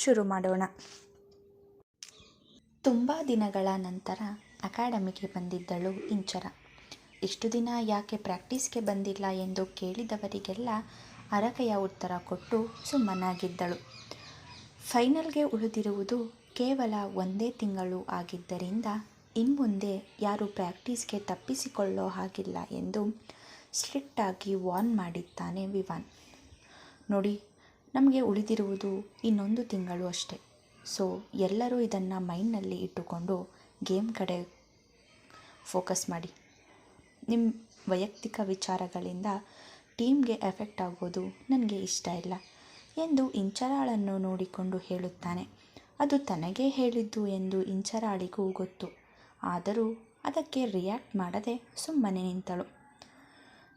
ಶುರು ಮಾಡೋಣ. ತುಂಬ ದಿನಗಳ ನಂತರ ಅಕಾಡೆಮಿಗೆ ಬಂದಿದ್ದಳು ಇಂಚರ. ಇಷ್ಟು ದಿನ ಯಾಕೆ ಪ್ರಾಕ್ಟೀಸ್ಗೆ ಬಂದಿಲ್ಲ ಎಂದು ಕೇಳಿದವರಿಗೆಲ್ಲ ಅರಕೆಯ ಉತ್ತರ ಕೊಟ್ಟು ಸುಮ್ಮನಾಗಿದ್ದಳು. ಫೈನಲ್ಗೆ ಉಳಿದಿರುವುದು ಕೇವಲ ಒಂದೇ ತಿಂಗಳು ಆಗಿದ್ದರಿಂದ ಇನ್ಮುಂದೆ ಯಾರು ಪ್ರಾಕ್ಟೀಸ್ಗೆ ತಪ್ಪಿಸಿಕೊಳ್ಳೋ ಹಾಗಿಲ್ಲ ಎಂದು ಸ್ಟ್ರಿಕ್ಟಾಗಿ ವಾರ್ನ್ ಮಾಡಿದ್ದಾನೆ ವಿವಾನ್. ನೋಡಿ ನಮಗೆ ಉಳಿದಿರುವುದು ಇನ್ನೊಂದು ತಿಂಗಳು ಅಷ್ಟೆ. ಸೊ ಎಲ್ಲರೂ ಇದನ್ನು ಮೈಂಡ್ನಲ್ಲಿ ಇಟ್ಟುಕೊಂಡು ಗೇಮ್ ಕಡೆ ಫೋಕಸ್ ಮಾಡಿ. ನಿಮ್ಮ ವೈಯಕ್ತಿಕ ವಿಚಾರಗಳಿಂದ ಟೀಮ್ಗೆ ಎಫೆಕ್ಟ್ ಆಗೋದು ನನಗೆ ಇಷ್ಟ ಇಲ್ಲ ಎಂದು ಇಂಚರಾಳನ್ನು ನೋಡಿಕೊಂಡು ಹೇಳುತ್ತಾನೆ. ಅದು ತನಗೇ ಹೇಳಿದ್ದು ಎಂದು ಇಂಚರಾಳಿಗೂ ಗೊತ್ತು. ಆದರೂ ಅದಕ್ಕೆ ರಿಯಾಕ್ಟ್ ಮಾಡದೆ ಸುಮ್ಮನೆ ನಿಂತಳು.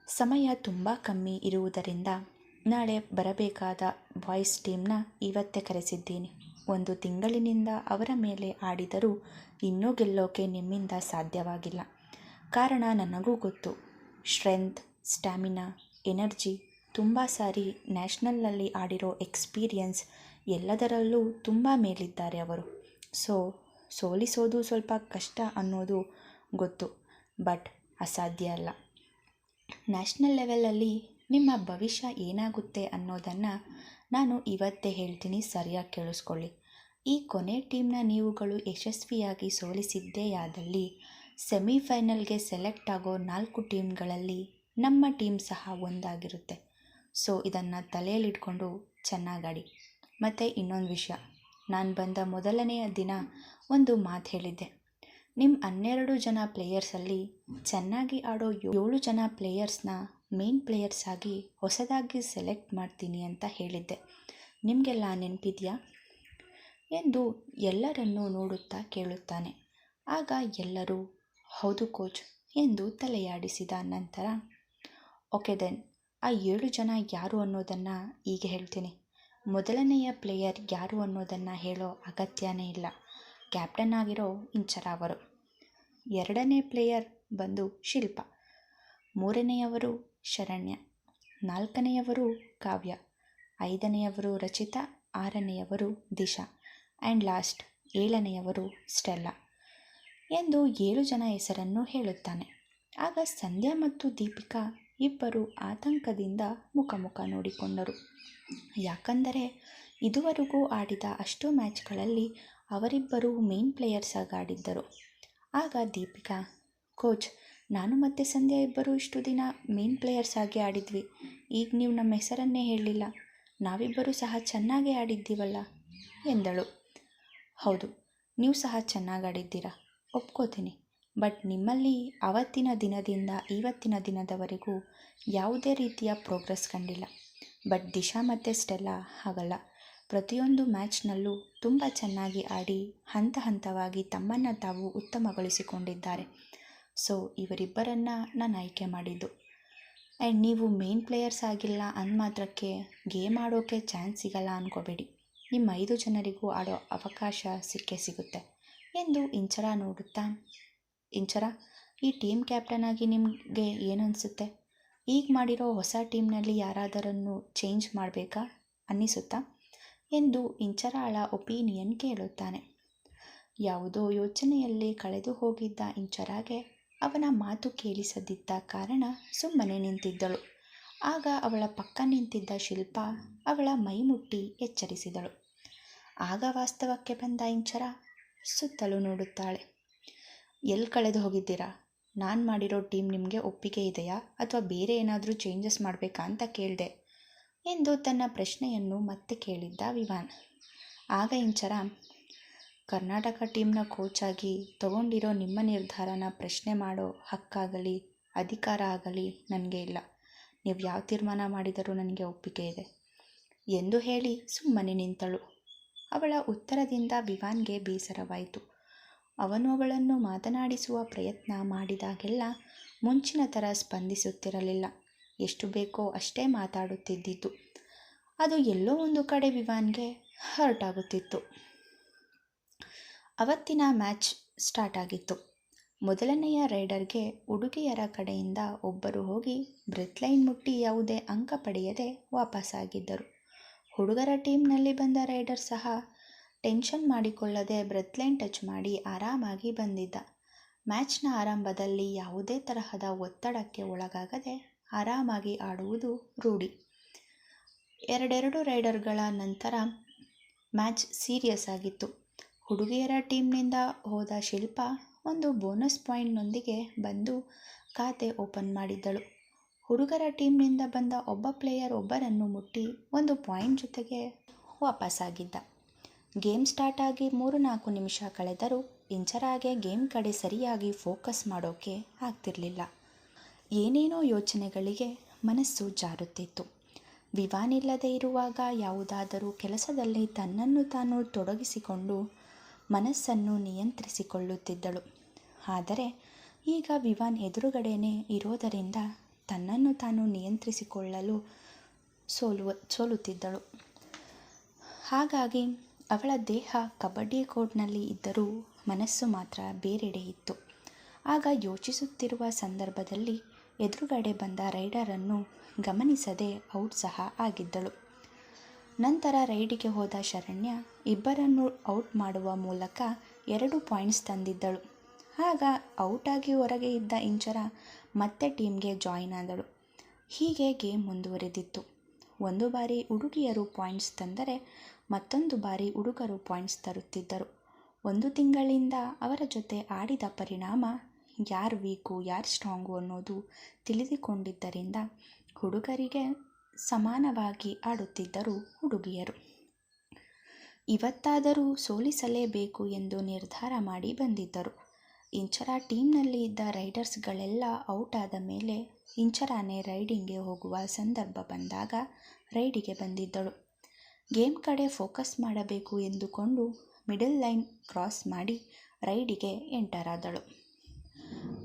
ಸಮಯ ತುಂಬ ಕಮ್ಮಿ ಇರುವುದರಿಂದ ನಾಳೆ ಬರಬೇಕಾದ ಬಾಯ್ಸ್ ಟೀಮ್ನ ಇವತ್ತೇ ಕರೆಸಿದ್ದೀನಿ. ಒಂದು ತಿಂಗಳಿನಿಂದ ಅವರ ಮೇಲೆ ಆಡಿದರೂ ಇನ್ನೂ ಗೆಲ್ಲೋಕೆ ನಿಮ್ಮಿಂದ ಸಾಧ್ಯವಾಗಿಲ್ಲ. ಕಾರಣ ನನಗೂ ಗೊತ್ತು. ಸ್ಟ್ರೆಂತ್, ಸ್ಟ್ಯಾಮಿನಾ, ಎನರ್ಜಿ, ತುಂಬ ಸಾರಿ ನ್ಯಾಷನಲ್ನಲ್ಲಿ ಆಡಿರೋ ಎಕ್ಸ್ಪೀರಿಯನ್ಸ್ ಎಲ್ಲದರಲ್ಲೂ ತುಂಬ ಮೇಲಿದ್ದಾರೆ ಅವರು. ಸೊ, ಸೋಲಿಸೋದು ಸ್ವಲ್ಪ ಕಷ್ಟ ಅನ್ನೋದು ಗೊತ್ತು, ಬಟ್ ಅಸಾಧ್ಯ ಅಲ್ಲ. ನ್ಯಾಷನಲ್ ಲೆವೆಲಲ್ಲಿ ನಿಮ್ಮ ಭವಿಷ್ಯ ಏನಾಗುತ್ತೆ ಅನ್ನೋದನ್ನು ನಾನು ಇವತ್ತೇ ಹೇಳ್ತೀನಿ ಸರಿಯಾಗಿ ಕೇಳಿಸ್ಕೊಳ್ಳಿ. ಈ ಕೊನೆ ಟೀಮ್ನ ನೀವುಗಳು ಯಶಸ್ವಿಯಾಗಿ ಸೋಲಿಸಿದ್ದೇಯಾದಲ್ಲಿ ಸೆಮಿಫೈನಲ್ಗೆ ಸೆಲೆಕ್ಟ್ ಆಗೋ ನಾಲ್ಕು ಟೀಮ್ಗಳಲ್ಲಿ ನಮ್ಮ ಟೀಮ್ ಸಹ ಒಂದಾಗಿರುತ್ತೆ. ಸೊ, ಇದನ್ನು ತಲೆಯಲ್ಲಿಟ್ಕೊಂಡು ಚೆನ್ನಾಗಾಡಿ. ಮತ್ತು ಇನ್ನೊಂದು ವಿಷಯ. ನಾನು ಬಂದ ಮೊದಲನೆಯ ದಿನ ಒಂದು ಮಾತು ಹೇಳಿದ್ದೆ. ನಿಮ್ಮ ಹನ್ನೆರಡು ಜನ ಪ್ಲೇಯರ್ಸಲ್ಲಿ ಚೆನ್ನಾಗಿ ಆಡೋ ಏಳು ಜನ ಪ್ಲೇಯರ್ಸ್ನ ಮೇನ್ ಪ್ಲೇಯರ್ಸ್ ಆಗಿ ಹೊಸದಾಗಿ ಸೆಲೆಕ್ಟ್ ಮಾಡ್ತೀನಿ ಅಂತ ಹೇಳಿದ್ದೆ. ನಿಮಗೆಲ್ಲ ನೆನಪಿದೆಯಾ? ಎಂದು ಎಲ್ಲರನ್ನೂ ನೋಡುತ್ತಾ ಕೇಳುತ್ತಾನೆ. ಆಗ ಎಲ್ಲರೂ, ಹೌದು ಕೋಚ್ ಎಂದು ತಲೆಯಾಡಿಸಿದ ನಂತರ, ಓಕೆ ದೆನ್ ಆ ಏಳು ಜನ ಯಾರು ಅನ್ನೋದನ್ನು ಈಗ ಹೇಳ್ತೀನಿ. ಮೊದಲನೆಯ ಪ್ಲೇಯರ್ ಯಾರು ಅನ್ನೋದನ್ನು ಹೇಳೋ ಅಗತ್ಯನೇ ಇಲ್ಲ. ಕ್ಯಾಪ್ಟನ್ ಆಗಿರೋ ಇಂಚರ ಅವರು. ಎರಡನೇ ಪ್ಲೇಯರ್ ಬಂದು ಶಿಲ್ಪ. ಮೂರನೆಯವರು ಶರಣ್ಯ. ನಾಲ್ಕನೆಯವರು ಕಾವ್ಯ. ಐದನೆಯವರು ರಚಿತ, ಆರನೆಯವರು ದಿಶಾ ಆ್ಯಂಡ್ ಲಾಸ್ಟ್ ಏಳನೆಯವರು ಸ್ಟೆಲ್ಲಾ ಎಂದು ಏಳು ಜನ ಹೆಸರನ್ನು ಹೇಳುತ್ತಾನೆ. ಆಗ ಸಂಧ್ಯಾ ಮತ್ತು ದೀಪಿಕಾ ಇಬ್ಬರು ಆತಂಕದಿಂದ ಮುಖ ಮುಖ ನೋಡಿಕೊಂಡರು. ಯಾಕಂದರೆ ಇದುವರೆಗೂ ಆಡಿದ ಅಷ್ಟು ಮ್ಯಾಚ್ಗಳಲ್ಲಿ ಅವರಿಬ್ಬರು ಮೇನ್ ಪ್ಲೇಯರ್ಸ್ ಆಗಾಡಿದ್ದರು. ಆಗ ದೀಪಿಕಾ, ಕೋಚ್ ನಾನು ಮತ್ತು ಸಂಧ್ಯಾ ಇಬ್ಬರು ಇಷ್ಟು ದಿನ ಮೇನ್ ಪ್ಲೇಯರ್ಸ್ ಆಗಿ ಆಡಿದ್ವಿ. ಈಗ ನೀವು ನಮ್ಮ ಹೆಸರನ್ನೇ ಹೇಳಲಿಲ್ಲ. ನಾವಿಬ್ಬರೂ ಸಹ ಚೆನ್ನಾಗೇ ಆಡಿದ್ದೀವಲ್ಲ? ಎಂದಳು. ಹೌದು, ನೀವು ಸಹ ಚೆನ್ನಾಗಿ ಆಡಿದ್ದೀರಾ? ಒಪ್ಕೋತೀನಿ. ಬಟ್ ನಿಮ್ಮಲ್ಲಿ ಅವತ್ತಿನ ದಿನದಿಂದ ಇವತ್ತಿನ ದಿನದವರೆಗೂ ಯಾವುದೇ ರೀತಿಯ ಪ್ರೋಗ್ರೆಸ್ ಕಂಡಿಲ್ಲ. ಬಟ್ ದಿಶಾ ಮತ್ತು ಸ್ಟೆಲ್ಲ ಹಾಗಲ್ಲ. ಪ್ರತಿಯೊಂದು ಮ್ಯಾಚ್ನಲ್ಲೂ ತುಂಬ ಚೆನ್ನಾಗಿ ಆಡಿ ಹಂತ ಹಂತವಾಗಿ ತಮ್ಮನ್ನು ತಾವು ಉತ್ತಮಗೊಳಿಸಿಕೊಂಡಿದ್ದಾರೆ. ಸೊ ಇವರಿಬ್ಬರನ್ನು ನಾನು ಆಯ್ಕೆ ಮಾಡಿದ್ದು. ಆ್ಯಂಡ್ ನೀವು ಮೇನ್ ಪ್ಲೇಯರ್ಸ್ ಆಗಿಲ್ಲ ಅಂದ ಮಾತ್ರಕ್ಕೆ ಗೇಮ್ ಆಡೋಕ್ಕೆ ಚಾನ್ಸ್ ಸಿಗಲ್ಲ ಅಂದ್ಕೋಬೇಡಿ ನಿಮ್ಮ ಐದು ಜನರಿಗೂ ಆಡೋ ಅವಕಾಶ ಸಿಕ್ಕೇ ಸಿಗುತ್ತೆ. ಎಂದು ಇಂಚರ ನೋಡುತ್ತಾ, ಇಂಚರ, ಈ ಟೀಮ್ ಕ್ಯಾಪ್ಟನ್ ಆಗಿ ನಿಮಗೆ ಏನನ್ನಿಸುತ್ತೆ ಈಗ ಮಾಡಿರೋ ಹೊಸ ಟೀಮ್ನಲ್ಲಿ ಯಾರಾದರನ್ನು ಚೇಂಜ್ ಮಾಡಬೇಕಾ ಅನ್ನಿಸುತ್ತಾ? ಎಂದು ಇಂಚರಾಳ ಒಪಿನಿಯನ್ ಕೇಳುತ್ತಾನೆ. ಯಾವುದೋ ಯೋಚನೆಯಲ್ಲಿ ಕಳೆದು ಹೋಗಿದ್ದ ಇಂಚರಾಗೆ ಅವನ ಮಾತು ಕೇಳಿಸದಿದ್ದ ಕಾರಣ ಸುಮ್ಮನೆ ನಿಂತಿದ್ದಳು. ಆಗ ಅವಳ ಪಕ್ಕ ನಿಂತಿದ್ದ ಶಿಲ್ಪ ಅವಳ ಮೈ ಮುಟ್ಟಿ ಎಚ್ಚರಿಸಿದಳು. ಆಗ ವಾಸ್ತವಕ್ಕೆ ಬಂದ ಇಂಚರ ಸುತ್ತಲೂ ನೋಡುತ್ತಾಳೆ. ಎಲ್ಲಿ ಕಳೆದು ಹೋಗಿದ್ದೀರಾ? ನಾನು ಮಾಡಿರೋ ಟೀಮ್ ನಿಮಗೆ ಒಪ್ಪಿಗೆ ಇದೆಯಾ? ಅಥವಾ ಬೇರೆ ಏನಾದರೂ ಚೇಂಜಸ್ ಮಾಡಬೇಕಾ ಅಂತ ಕೇಳಿದೆ ಎಂದು ತನ್ನ ಪ್ರಶ್ನೆಯನ್ನು ಮತ್ತೆ ಕೇಳಿದ್ದ ವಿವಾನ್. ಆಗ ಇಂಚರ ಕರ್ನಾಟಕ ಟೀಮ್ನ ಕೋಚ್ ಆಗಿ ತಗೊಂಡಿರೋ ನಿಮ್ಮ ನಿರ್ಧಾರನ ಪ್ರಶ್ನೆ ಮಾಡೋ ಹಕ್ಕಾಗಲಿ, ಅಧಿಕಾರ ಆಗಲಿ ನನಗೆ ಇಲ್ಲ. ನೀವು ಯಾವ ತೀರ್ಮಾನ ಮಾಡಿದರೂ ನನಗೆ ಒಪ್ಪಿಗೆ ಇದೆ. ಎಂದು ಹೇಳಿ ಸುಮ್ಮನೆ ನಿಂತಳು. ಅವಳ ಉತ್ತರದಿಂದ ವಿವಾನ್ಗೆ ಬೇಸರವಾಯಿತು. ಅವನು ಅವಳನ್ನು ಮಾತನಾಡಿಸುವ ಪ್ರಯತ್ನ ಮಾಡಿದಾಗೆಲ್ಲ ಮುಂಚಿನ ಥರ ಸ್ಪಂದಿಸುತ್ತಿರಲಿಲ್ಲ. ಎಷ್ಟು ಬೇಕೋ ಅಷ್ಟೇ ಮಾತಾಡುತ್ತಿದ್ದಿತು ಅದು ಎಲ್ಲೋ ಒಂದು ಕಡೆ ವಿವಾನ್ಗೆ ಹರ್ಟ್ ಆಗುತ್ತಿತ್ತು. ಅವತ್ತಿನ ಮ್ಯಾಚ್ ಸ್ಟಾರ್ಟ್ ಆಗಿತ್ತು. ಮೊದಲನೆಯ ರೈಡರ್ಗೆ ಹುಡುಗಿಯರ ಕಡೆಯಿಂದ ಒಬ್ಬರು ಹೋಗಿ ಬ್ರೆತ್ ಲೈನ್ ಮುಟ್ಟಿ ಯಾವುದೇ ಅಂಕ ಪಡೆಯದೆ ವಾಪಸ್ಸಾಗಿದ್ದರು ಹುಡುಗರ ಟೀಮ್ನಲ್ಲಿ ಬಂದ ರೈಡರ್ ಸಹ ಟೆನ್ಷನ್ ಮಾಡಿಕೊಳ್ಳದೆ ಬ್ರೆತ್ ಲೈನ್ ಟಚ್ ಮಾಡಿ ಆರಾಮಾಗಿ ಬಂದಿದ್ದ. ಮ್ಯಾಚ್ನ ಆರಂಭದಲ್ಲಿ ಯಾವುದೇ ತರಹದ ಒತ್ತಡಕ್ಕೆ ಒಳಗಾಗದೆ ಆರಾಮಾಗಿ ಆಡುವುದು ರೂಢಿ. ಎರಡೆರಡು ರೈಡರ್ಗಳ ನಂತರ ಮ್ಯಾಚ್ ಸೀರಿಯಸ್ ಆಗಿತ್ತು. ಹುಡುಗಿಯರ ಟೀಮ್ನಿಂದ ಹೋದ ಶಿಲ್ಪಾ ಒಂದು ಬೋನಸ್ ಪಾಯಿಂಟ್ನೊಂದಿಗೆ ಬಂದು ಖಾತೆ ಓಪನ್ ಮಾಡಿದ್ದಳು. ಹುಡುಗರ ಟೀಮ್ನಿಂದ ಬಂದ ಒಬ್ಬ ಪ್ಲೇಯರ್ ಒಬ್ಬರನ್ನು ಮುಟ್ಟಿ ಒಂದು ಪಾಯಿಂಟ್ ಜೊತೆಗೆ ವಾಪಸ್ಸಾಗಿದ್ದ. ಗೇಮ್ ಸ್ಟಾರ್ಟ್ ಆಗಿ ಮೂರು ನಾಲ್ಕು ನಿಮಿಷ ಕಳೆದರೂ ಇಂಚರಾಗೆ ಗೇಮ್ ಕಡೆ ಸರಿಯಾಗಿ ಫೋಕಸ್ ಮಾಡೋಕೆ ಆಗ್ತಿರಲಿಲ್ಲ. ಏನೇನೋ ಯೋಚನೆಗಳಿಗೆ ಮನಸ್ಸು ಜಾರುತ್ತಿತ್ತು. ವಿವಾನಿಲ್ಲದೆ ಇರುವಾಗ ಯಾವುದಾದರೂ ಕೆಲಸದಲ್ಲಿ ತನ್ನನ್ನು ತಾನು ತೊಡಗಿಸಿಕೊಂಡು ಮನಸ್ಸನ್ನು ನಿಯಂತ್ರಿಸಿಕೊಳ್ಳುತ್ತಿದ್ದಳು. ಆದರೆ ಈಗ ವಿವಾನ್ ಎದುರುಗಡೆಯೇ ಇರೋದರಿಂದ ತನ್ನನ್ನು ತಾನು ನಿಯಂತ್ರಿಸಿಕೊಳ್ಳಲು ಸೋಲುವ, ಸೋಲುತ್ತಿದ್ದಳು. ಹಾಗಾಗಿ ಅವಳ ದೇಹ ಕಬಡ್ಡಿ ಕೋರ್ಟ್ನಲ್ಲಿ ಇದ್ದರೂ ಮನಸ್ಸು ಮಾತ್ರ ಬೇರೆಡೆ ಇತ್ತು. ಆಗ ಯೋಚಿಸುತ್ತಿರುವ ಸಂದರ್ಭದಲ್ಲಿ ಎದುರುಗಡೆ ಬಂದ ರೈಡರನ್ನು ಗಮನಿಸದೆ ಔಟ್ ಸಹ ಆಗಿದ್ದಳು. ನಂತರ ರೈಡಿಗೆ ಹೋದ ಶರಣ್ಯ ಇಬ್ಬರನ್ನು ಔಟ್ ಮಾಡುವ ಮೂಲಕ ಎರಡು ಪಾಯಿಂಟ್ಸ್ ತಂದಿದ್ದಳು. ಆಗ ಔಟಾಗಿ ಹೊರಗೆ ಇದ್ದ ಇಂಚರ ಮತ್ತೆ ಟೀಮ್ಗೆ ಜಾಯಿನ್ ಆದಳು. ಹೀಗೆ ಗೇಮ್ ಮುಂದುವರೆದಿತ್ತು. ಒಂದು ಬಾರಿ ಹುಡುಗಿಯರು ಪಾಯಿಂಟ್ಸ್ ತಂದರೆ ಮತ್ತೊಂದು ಬಾರಿ ಹುಡುಗರು ಪಾಯಿಂಟ್ಸ್ ತರುತ್ತಿದ್ದರು. ಒಂದು ತಿಂಗಳಿಂದ ಅವರ ಜೊತೆ ಆಡಿದ ಪರಿಣಾಮ ಯಾರು ವೀಕು, ಯಾರು ಸ್ಟ್ರಾಂಗು ಅನ್ನೋದು ತಿಳಿದುಕೊಂಡಿದ್ದರಿಂದ ಹುಡುಗರಿಗೆ ಸಮಾನವಾಗಿ ಆಡುತ್ತಿದ್ದರು ಹುಡುಗಿಯರು. ಇವತ್ತಾದರೂ ಸೋಲಿಸಲೇಬೇಕು ಎಂದು ನಿರ್ಧಾರ ಮಾಡಿ ಬಂದಿದ್ದರು. ಇಂಚರ ಟೀಮ್ನಲ್ಲಿ ಇದ್ದ ರೈಡರ್ಸ್ಗಳೆಲ್ಲ ಔಟ್ ಆದ ಮೇಲೆ ಇಂಚರಾನೇ ರೈಡಿಂಗ್ಗೆ ಹೋಗುವ ಸಂದರ್ಭ ಬಂದಾಗ ರೈಡಿಗೆ ಬಂದಿದ್ದಳು. ಗೇಮ್ ಕಡೆ ಫೋಕಸ್ ಮಾಡಬೇಕು ಎಂದುಕೊಂಡು ಮಿಡಲ್ ಲೈನ್ ಕ್ರಾಸ್ ಮಾಡಿ ರೈಡಿಗೆ ಎಂಟರ್ ಆದಳು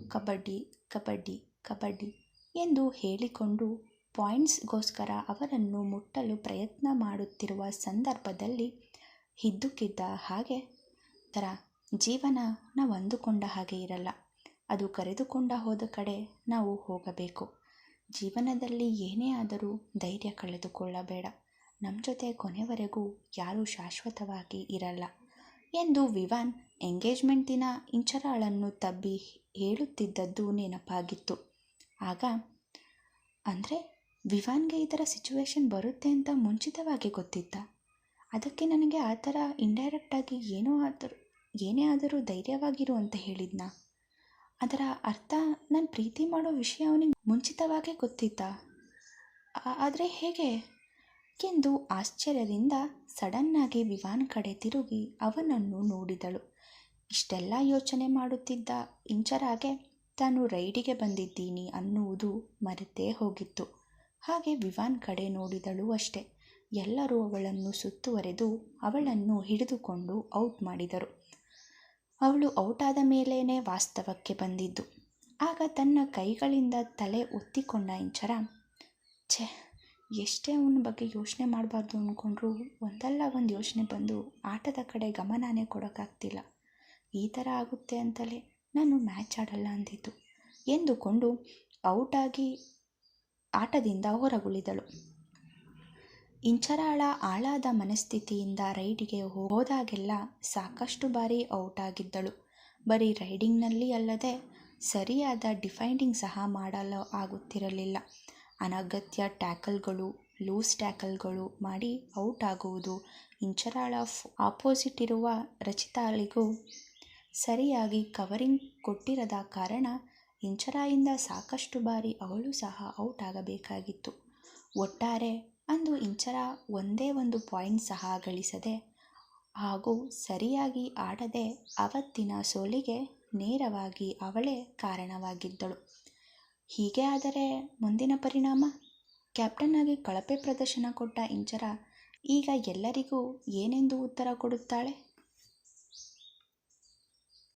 ಕಬಡ್ಡಿ ಕಬಡ್ಡಿ ಕಬಡ್ಡಿ ಎಂದು ಹೇಳಿಕೊಂಡು ಪಾಯಿಂಟ್ಸ್ಗೋಸ್ಕರ ಅವರನ್ನು ಮುಟ್ಟಲು ಪ್ರಯತ್ನ ಮಾಡುತ್ತಿರುವ ಸಂದರ್ಭದಲ್ಲಿ ಇದ್ದಕ್ಕಿದ್ದ ಹಾಗೆ ಥರ ಜೀವನ ಅಂದುಕೊಂಡ ಹಾಗೆ ಇರಲ್ಲ. ಅದು ಕರೆದುಕೊಂಡ ಹೋದ ಕಡೆ ನಾವು ಹೋಗಬೇಕು. ಜೀವನದಲ್ಲಿ ಏನೇ ಆದರೂ ಧೈರ್ಯ ಕಳೆದುಕೊಳ್ಳಬೇಡ. ನಮ್ಮ ಜೊತೆ ಕೊನೆವರೆಗೂ ಯಾರೂ ಶಾಶ್ವತವಾಗಿ ಇರಲ್ಲ ಎಂದು ವಿವಾನ್ ಎಂಗೇಜ್ಮೆಂಟ್ ದಿನ ಇಂಚರಾಳನ್ನು ತಬ್ಬಿ ಹೇಳುತ್ತಿದ್ದದ್ದು ನೆನಪಾಗಿತ್ತು. ಆಗ, ಅಂದರೆ ವಿವಾನ್ಗೆ ಈ ಥರ ಸಿಚುವೇಶನ್ ಬರುತ್ತೆ ಅಂತ ಮುಂಚಿತವಾಗಿ ಗೊತ್ತಿತ್ತ. ಅದಕ್ಕೆ ನನಗೆ ಆ ಥರ ಇಂಡೈರೆಕ್ಟಾಗಿ ಏನೋ ಆದರೂ, ಏನೇ ಆದರೂ ಧೈರ್ಯವಾಗಿರು ಅಂತ ಹೇಳಿದ್ನ? ಅದರ ಅರ್ಥ ನಾನು ಪ್ರೀತಿ ಮಾಡೋ ವಿಷಯ ಅವನಿಗೆ ಮುಂಚಿತವಾಗೇ ಗೊತ್ತಿತ್ತ. ಆದರೆ ಹೇಗೆ? ಎಂದು ಆಶ್ಚರ್ಯದಿಂದ ಸಡನ್ನಾಗಿ ವಿವಾನ್ ಕಡೆ ತಿರುಗಿ ಅವನನ್ನು ನೋಡಿದಳು. ಇಷ್ಟೆಲ್ಲ ಯೋಚನೆ ಮಾಡುತ್ತಿದ್ದ ಇಂಚರಾಗೆ, ತಾನು ರೈಡಿಗೆ ಬಂದಿದ್ದೀನಿ ಅನ್ನುವುದು ಮರೆತೇ ಹೋಗಿತ್ತು. ಹಾಗೆ ವಿವಾನ್ ಕಡೆ ನೋಡಿದಳು ಅಷ್ಟೆ. ಎಲ್ಲರೂ ಅವಳನ್ನು ಸುತ್ತುವರೆದು ಅವಳನ್ನು ಹಿಡಿದುಕೊಂಡು ಔಟ್ ಮಾಡಿದರು. ಅವಳು ಔಟಾದ ಮೇಲೇ ವಾಸ್ತವಕ್ಕೆ ಬಂದಿದ್ದು. ಆಗ ತನ್ನ ಕೈಗಳಿಂದ ತಲೆ ಒತ್ತಿಕೊಂಡ ಇಂಚರ, ಛೆ, ಎಷ್ಟೇ ಅವನ ಬಗ್ಗೆ ಯೋಚನೆ ಮಾಡಬಾರ್ದು ಅಂದ್ಕೊಂಡ್ರೂ ಒಂದಲ್ಲ ಒಂದು ಯೋಚನೆ ಬಂದು ಆಟದ ಕಡೆ ಗಮನನೇ ಕೊಡೋಕ್ಕಾಗ್ತಿಲ್ಲ ಈ ಥರ ಆಗುತ್ತೆ ಅಂತಲೇ ನಾನು ಮ್ಯಾಚ್ ಆಡಲ್ಲ ಅಂದಿದ್ದು. ಎಂದುಕೊಂಡು ಔಟಾಗಿ ಆಟದಿಂದ ಹೊರಗುಳಿದಳು. ಇಂಚರಾಳ ಆಳಾದ ಮನಸ್ಥಿತಿಯಿಂದ ರೈಡಿಗೆ ಹೋದಾಗೆಲ್ಲ ಸಾಕಷ್ಟು ಬಾರಿ ಔಟ್ ಆಗಿದ್ದಳು ಬರೀ ರೈಡಿಂಗ್ನಲ್ಲಿ ಅಲ್ಲದೆ ಸರಿಯಾದ ಡಿಫೈಂಡಿಂಗ್ ಸಹ ಮಾಡಲು ಆಗುತ್ತಿರಲಿಲ್ಲ. ಅನಗತ್ಯ ಟ್ಯಾಕಲ್ಗಳು, ಲೂಸ್ ಟ್ಯಾಕಲ್ಗಳು ಮಾಡಿ ಔಟ್ ಆಗುವುದು ಇಂಚರಾಳ ಆಪೋಸಿಟ್ ಇರುವ ರಚಿತಾಳಿಗೂ ಸರಿಯಾಗಿ ಕವರಿಂಗ್ ಕೊಟ್ಟಿರದ ಕಾರಣ ಇಂಚರಾಯಿಂದ ಸಾಕಷ್ಟು ಬಾರಿ ಅವಳು ಸಹ ಔಟ್ ಆಗಬೇಕಾಗಿತ್ತು. ಒಟ್ಟಾರೆ, ಅಂದು ಇಂಚರ ಒಂದೇ ಒಂದು ಪಾಯಿಂಟ್ ಸಹ ಗಳಿಸದೆ, ಹಾಗೂ ಸರಿಯಾಗಿ ಆಡದೆ ಅವತ್ತಿನ ಸೋಲಿಗೆ ನೇರವಾಗಿ ಅವಳೇ ಕಾರಣವಾಗಿದ್ದಳು. ಹೀಗೆ ಆದರೆ ಮುಂದಿನ ಪರಿಣಾಮ? ಕ್ಯಾಪ್ಟನ್ ಆಗಿ ಕಳಪೆ ಪ್ರದರ್ಶನ ಕೊಟ್ಟ ಇಂಚರ ಈಗ ಎಲ್ಲರಿಗೂ ಏನೆಂದು ಉತ್ತರ ಕೊಡುತ್ತಾಳೆ?